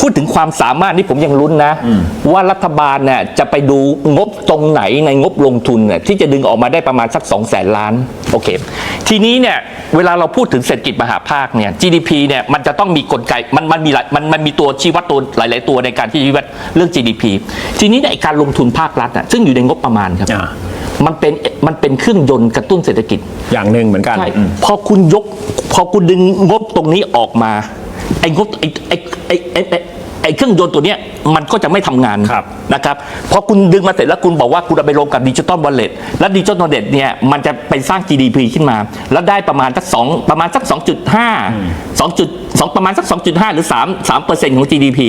พูดถึงความสามารถนี่ผมยังลุ้นนะ ว่ารัฐบาลเนี่ยจะไปดูงบตรงไหนในงบลงทุนเนี่ยที่จะดึงออกมาได้ประมาณสัก2 0 0แสนล้านโอเค ทีนี้เนี่ยเวลาเราพูดถึงเศรษฐกิจมหาภาคเนี่ย GDP เนี่ยมันจะต้องมีกลไกมันมันมีหลายมันมันมีตัวชี้วัดตัวหลาย ๆ ตัวในการที่ชี้วัดเรื่อง GDP ทีนี้เนี่ยไอ้การลงทุนภาครัฐอะซึ่งอยู่ในงบประมาณครับอ่ามันเป็นมันเป็นเครื่องยนต์กระตุ้นเศรษฐกิจอย่างหนึ่งเหมือนกันใช่อืมพอคุณยก พอคุณดึงงบตรงนี้ออกมา ไอ้งบไอ้ไอ้ไอ้ไอ้ไอ้ไอ้เครื่องยนต์ตัวเนี้ยมันก็จะไม่ทำงานครับ นะครับพอคุณดึงมาเสร็จแล้วคุณบอกว่าคุณเอาไปลงกับดิจิตอลวอลเล็ตแล้วดิจิตอลวอลเล็ตเนี่ยมันจะไปสร้าง GDP ขึ้นมา แล้วได้ประมาณสักสองประมาณสัก 2.5 2จุด2ประมาณสัก 2.5 หรือ3 3เปอร์เซ็นต์ของ GDP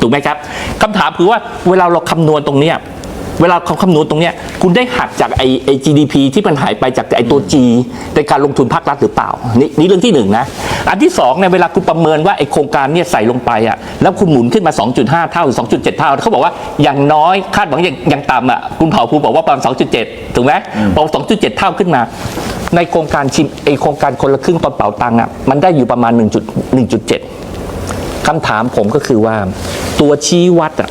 ถูกไหมครับคำถามคือว่าเวลาเราคำนวณตรงเนี้ย เวลาเขาคำนวณตรงเนี้ยคุณได้หักจากไอ้ไอ้ GDP ที่มันหายไปจากไอ้ตัว G ในการลงทุนภาครัฐหรือเปล่า นี่นี่เรื่องที่หนึ่งนะ อันที่สองเนี่ยเวลาคุณประเมินว่าไอ้โครงการเนี่ยใส่ลงไปอะแล้วคุณหมุนขึ้นมา 2.5 เท่าหรือ 2.7 เท่า เขาบอกว่าอย่างน้อยคาดหวังอย่างอย่างต่ำอะคุณเผ่าภูมิบอกว่าประมาณ 2.7 ถูกไหมพอ2.7 เท่าขึ้นมาในโครงการชิมไอ้โครงการคนละครึ่งตอนเป๋าตังค์อะมันได้อยู่ประมาณ 1.1.7คำถามผมก็คือว่าตัวชี้วัดอะ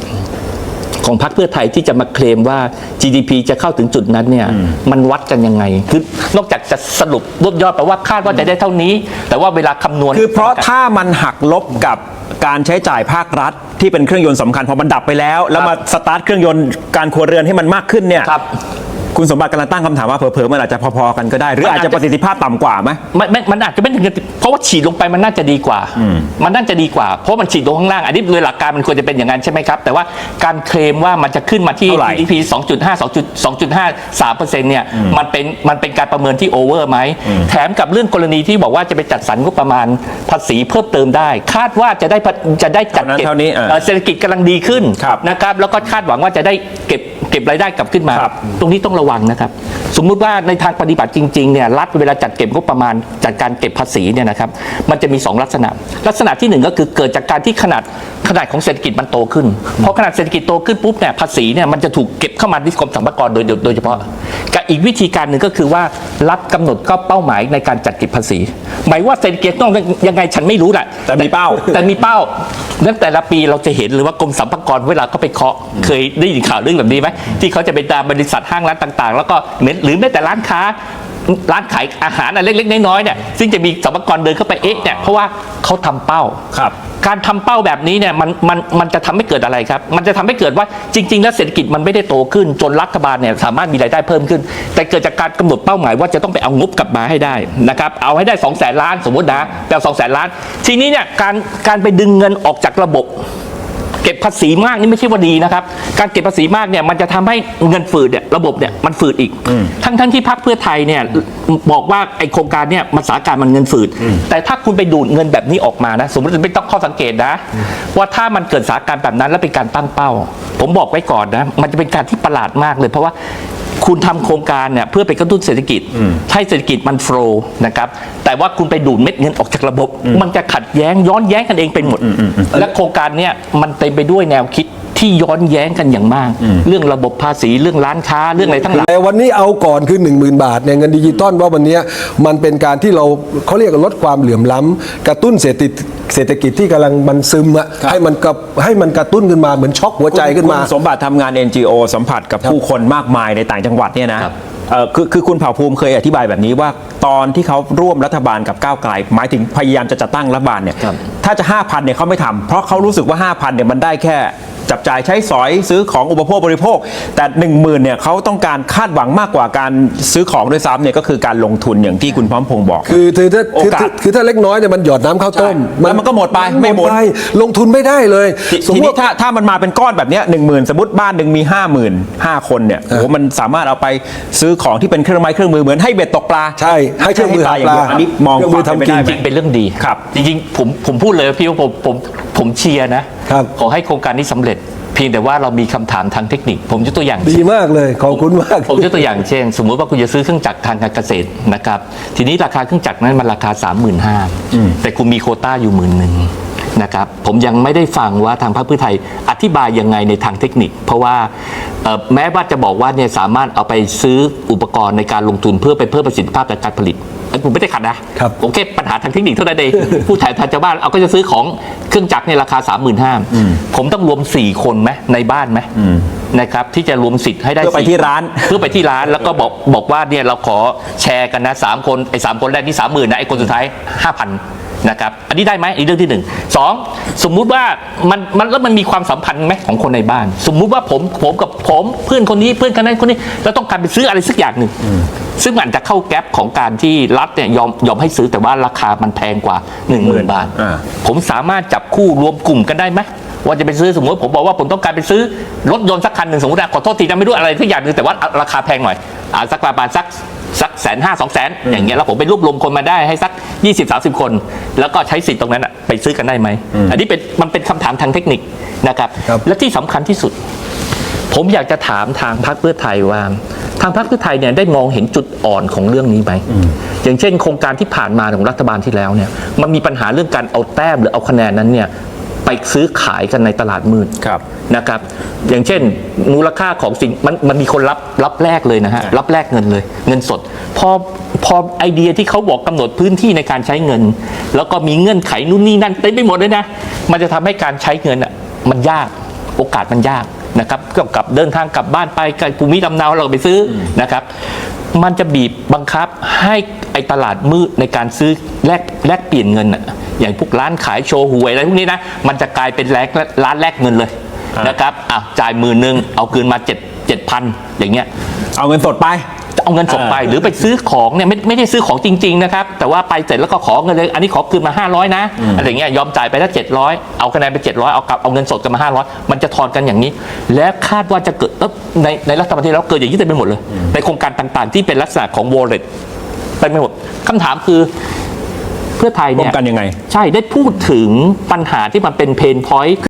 ของพรรคเพื่อไทยที่จะมาเคลมว่า GDP จะเข้าถึงจุดนั้นเนี่ยมันวัดกันยังไง คือนอกจากจะสรุปรวบยอดแปลว่าคาดว่าจะได้เท่านี้ แต่ว่าเวลาคำนวณคือเพราะถ้ามันหักลบกับการใช้จ่ายภาครัฐที่เป็นเครื่องยนต์สำคัญพอมันดับไปแล้ว แล้วมาสตาร์ทเครื่องยนต์การครัวเรือนให้มันมากขึ้นเนี่ย ครับคุณสมบัติกำลังตั้งคำถามว่าเผลอๆมันอาจจะพอๆกันก็ได้ หรืออาจจะประสิทธิภาพต่ำกว่าไหม มันมันมันอาจจะไม่ถึงกับเพราะว่าฉีดลงไปมันน่าจะดีกว่ามันน่าจะดีกกว่า เพราะมันฉีดลงข้างล่าง อันนี้โดยหลักการมันควรจะเป็นอย่างนั้นใช่ไหมครับ แต่ว่าการเคลมว่ามันจะขึ้นมาที่ เท่าไหร่ GDP 2.5 2.53เปอร์เซ็นต์เนี่ย มันเป็น มันเป็นการประเมินที่โอเวอร์ไหม แถมกับเรื่องกรณีที่บอกว่าจะไปจัดสรรงบประมาณภาษีเพิ่มเติมได้ คาดว่าจะได้พะจะได้จัดเก็บเท่านั้นเท่านี้อ่า เอ่อเศรษฐกิจกำลังดีขึ้น ครับ นะครับแล้วก็คาดหวังว่าจะได้เก็บเก็บรายได้กลับขึ้นมาครับตรงนี้ต้องระวังนะครับ สมมุติว่าในทางปฏิบัติจริงๆเนี่ยรัฐเวลาจัดเก็บงบประมาณจัดการเก็บภาษีเนี่ยนะครับมันจะมี 2 ลักษณะ ลักษณะที่หนึ่งก็คือเกิดจากการที่ขนาดขนาดของเศรษฐกิจมันโตขึ้นพอขนาดเศรษฐกิจโตขึ้นปุ๊บเนี่ยภาษีเนี่ยมันจะถูกเก็บเข้ามาที่กรมสรรพากรโดยโดยโดยเฉพาะกับอีกวิธีการหนึ่งก็คือว่ารัฐกำหนดก็เป้าหมายในการจัดเก็บภาษี หมายว่าเศรษฐกิจต้องยังไงฉันไม่รู้แหละแต่มีเป้า แต่มีเป้านั้นแต่ละปีเราจะเห็นเลยว่ากรมสรรพากรเวลาเขาไปเคาะเคยได้ยินข่าวเรื่องแบบนี้ไหมที่เขาจะไปตามบริษัทห้างร้านต่าง ๆ แล้วก็เหมือนหรือแม้แต่ร้านค้าร้านขายอาหารอะไรเล็กๆน้อยๆเนี่ยซึ่งจะมีสรรพากรเดินเข้าไปเอ๊ะเนี่ยเพราะว่าเขาทำเป้าครับการทำเป้าแบบนี้เนี่ยมันมันมันจะทำให้เกิดอะไรครับ มันจะทำให้เกิดว่าจริง ๆ แล้วเศรษฐกิจมันไม่ได้โตขึ้น จนรัฐบาลเนี่ยสามารถมีรายได้เพิ่มขึ้น แต่เกิดจากการกำหนดเป้าหมายว่าจะต้องไปเอางบกลับมาให้ได้นะครับเอาให้ได้2 0 0แสนล้านสมมตินะแปลสองแสนล้าน ทีนี้เนี่ยการการไปดึงเงินออกจากระบบ เก็บภาษีมากนี่ไม่ใช่ว่าดีนะครับ การเก็บภาษีมากเนี่ยมันจะทำให้เงินฝืดเนี่ยระบบเนี่ยมันฝืดอีก ทั้งทั้งที่พรรคเพื่อไทยเนี่ยบอกว่าไอโครงการเนี่ยมันสถานการณ์มันเงินฝืด แต่ถ้าคุณไปดูดเงินแบบนี้ออกมานะ สมมติไม่ต้องข้อสังเกตนะ ว่าถ้ามันเกิดสถานการณ์แบบนั้นแล้วเป็นการตั้งเป้า ผมบอกไว้ก่อนนะ มันจะเป็นการที่ประหลาดมากเลย เพราะว่า คุณทำโครงการเนี่ยเพื่อไปกระตุ้นเศรษฐกิจ ให้เศรษฐกิจมันโฟล์นะครับแต่ว่าคุณไปดูดเม็ดเงินออกจากระบบ มันจะขัดแย้งย้อนแย้งกันเองไปหมด และโครงการเนี่ยมันเต็มไปด้วยแนวคิด ที่ย้อนแย้งกันอย่างมาก เรื่องระบบภาษีเรื่องร้านค้าเรื่องอะไรทั้งหลายแต่วันนี้เอาก่อนคือ1 0,000 บาทเนี่ยเงินดิจิตอลว่าวันเนี้ยมันเป็นการที่เราเขาเรียกว่าลดความเหลื่อมล้ำกระตุ้นเศรษฐกิจเศรษฐกิจที่กำลังมันซึมอะให้มันกับให้มันกระตุ้นขึ้นมาเหมือนช็อกหัวใจขึ้นมาคุณสมบัติทำงาน NGO สัมผัสกับผู้คนมากมายในต่างจังหวัดเนี่ยนะครับเอ่อคือคือคุณเผ่าภูมิเคยอธิบายแบบนี้ว่าตอนที่เขาร่วมรัฐบาลกับก้าวไกลหมายถึงพยายามจะจัดตั้งรัฐบาลเนี่ยครับ ถ้าจะ 5,000เนี่ยเขาไม่ทำเพราะเขารู้สึกว่า 5,000เนี่ยมันได้แค่จับจ่ายใช้สอยซื้อของอุปโภคบริโภค แต่ 1 0,000เนี่ยเขาต้องการคาดหวังมากกว่าการซื้อของด้วยซ้ำเนี่ยก็คือการลงทุนอย่างที่คุณพร้อมพงษ์บอก คือคือถ้าโอคือกาสคือคือถ้าเล็กน้อยเนี่ยมันหยอดน้ำข้าวต้มใช่แล้วมันก็หมดไปไม่หมดปลงทุนไม่ได้เลยทีสมทีมนี้ติถ้าถ้ามันมาเป็นก้อนแบบเนี้หนึ่งหมื่นสมมติบ้านหนึ่งมีห้าหมื่นห้าคนเนี่ยโอ้โหมันสามารถเอาไปซื้อของที่เป็นเครื่องไม้เครื่องมือเหมือนให้เบ็ดตกปลาใช่ให้เครื่องมือหาปลาอันนี้มองเครื่องมือควาทำเป็นกินไปได้ไหมจริงๆเป็นเรื่องดีครับจริงๆผมผมพูดเลยว่าพี่ว่าผมผมผมเชียร์นะครับ ขอให้โครงการนี้สำเร็จ เพียงแต่ว่าเรามีคำถามทางเทคนิค ผมยกตัวอย่าง ดีมากเลย ขอบคุณมาก ผมยกตัวอย่างเช่น สมมุติว่าคุณจะซื้อเครื่องจักรทางการเกษตรนะครับ ทีนี้ราคาเครื่องจักรนั้นมันราคา 35,000แต่คุณมีโควต้าอยู่หมื่นหนึ่ง นะครับผมยังไม่ได้ฟังว่าทางพรรคเพื่อไทยอธิบายยังไงในทางเทคนิค เพราะว่าเอ่อแม้ว่าจะบอกว่าเนี่ยสามารถเอาไปซื้ออุปกรณ์ในการลงทุนเพื่อไปเพิ่มประสิทธิภาพในการผลิตเอ้ยผมไม่ได้ขัดนะครับผมแค่ปัญหาทางเทคนิคเท่านั้นเองผู้แทนทางชาวบ้านเอาก็จะซื้อของเครื่องจักรในราคา 3 5 0 0 0ผมต้องรวม 4 คนไหมในบ้านไหมนะครับที่จะรวมสิทธิ์ให้ได้เพื่อไปสี่ที่ร้าน เพื่อไปที่ร้านแล้วก็บอกบอกว่าเนี่ยเราขอแชร์กันนะสามคนไอ้สามคนแรกที่สามหมื่นนะไอ้คนสุดท้ายห้าพัน นะครับอันนี้ได้ไหมอีกเรื่องที่หนึ่งสองสมมุติว่ามันมันแล้วมันมีความสัมพันธ์ไหมของคนในบ้าน สมมุติว่าผมผมกับผมเพื่อนคนนี้เพื่อนคนนั้นคนนี้เราต้องการไปซื้ออะไรสักอย่างหนึ่งซึ่งมันอาจจะเข้าแก๊ปของการที่รัฐเนี่ยยอมยอมให้ซื้อแต่ว่าราคามันแพงกว่า 1 0,000 บาทอ่าผมสามารถจับคู่รวมกลุ่มกันได้ไหมว่าจะไปซื้อสมมติผมบอกว่าผมต้องการไปซื้อรถยนต์สักคันหนึ่งสมมตินะขอโทษทีนะไม่รู้อะไรสักอย่างหนึ่งแต่ว่าราคาแพงหน่อยอ่าสักประมาณสัก สักแสนห้าสองแสนอย่างเงี้ยแล้วผมไปรวบรวมคนมาได้ให้สัก 20 30 คน แล้วก็ใช้สิทธิ์ตรงนั้นอะไปซื้อกันได้ไหม อันนี้เป็นมันเป็นคำถามทางเทคนิคนะครับ ครับ และที่สำคัญที่สุด ผมอยากจะถามทางพรรคเพื่อไทยว่า ทางพรรคเพื่อไทยเนี่ยได้มองเห็นจุดอ่อนของเรื่องนี้ไหมอย่างเช่น โครงการที่ผ่านมาของรัฐบาลที่แล้วเนี่ยมันมีปัญหาเรื่องการเอาแต้มหรือเอาคะแนนนั้นเนี่ย ไปซื้อขายกันในตลาดมืดครับนะครับ อย่างเช่น มูลค่าของสิ่งมันมันมีคนรับรับแลกเลยนะฮะใช่รับแลกเงินเลย เงินสดพอพอไอเดียที่เขาบอกกำหนดพื้นที่ในการใช้เงิน แล้วก็มีเงื่อนไขนู่นนี่นั่นเต็มไปหมดเลยนะ มันจะทำให้การใช้เงินอะมันยากโอกาสมันยากนะครับเกี่ยวกับเดินทางกลับบ้านไปกับภูมิลำเนาเราก็ไปซื้ออนะครับ มันจะบีบบังคับให้ไอตลาดมืดในการซื้อแลกแลกเปลี่ยนเงินอะ อย่างพวกร้านขายโชว์หวยอะไรพวกนี้นะมันจะกลายเป็นแลกร้านแลกเงินเลยอ่านนะครับอะจ่ายหมื่นหนึ่งเอาคืนมาเจ็ดเจ็ดพันอย่างเงี้ยเอาเงินสดไปจะเอาเงินสดไปอ่าหรือไปซื้อของเนี่ยไม่ไม่ได้ซื้อของจริงๆนะครับแต่ว่าไปเสร็จแล้วก็ขอเงินเลย อันนี้ขอคืนมา 500 นะอะไรเงี้ยยอมจ่ายไปแล้ว700 เอาคะแนนไป 700 เอากลับเอาเงินสดกันมา 500 มันจะทอนกันอย่างนี้ และคาดว่าจะเกิดเอ้อในในรัฐบาลที่แล้วเกิดอย่างนี้เต็มไปหมดเลย ในโครงการต่างๆ ที่เป็นลักษณะของ wallet เต็มไปหมดคำถามคือ เพื่อไทยเนี่ยร่วมกันยังไง ใช่ได้พูดถึงปัญหาที่มันเป็นเพนพอยต์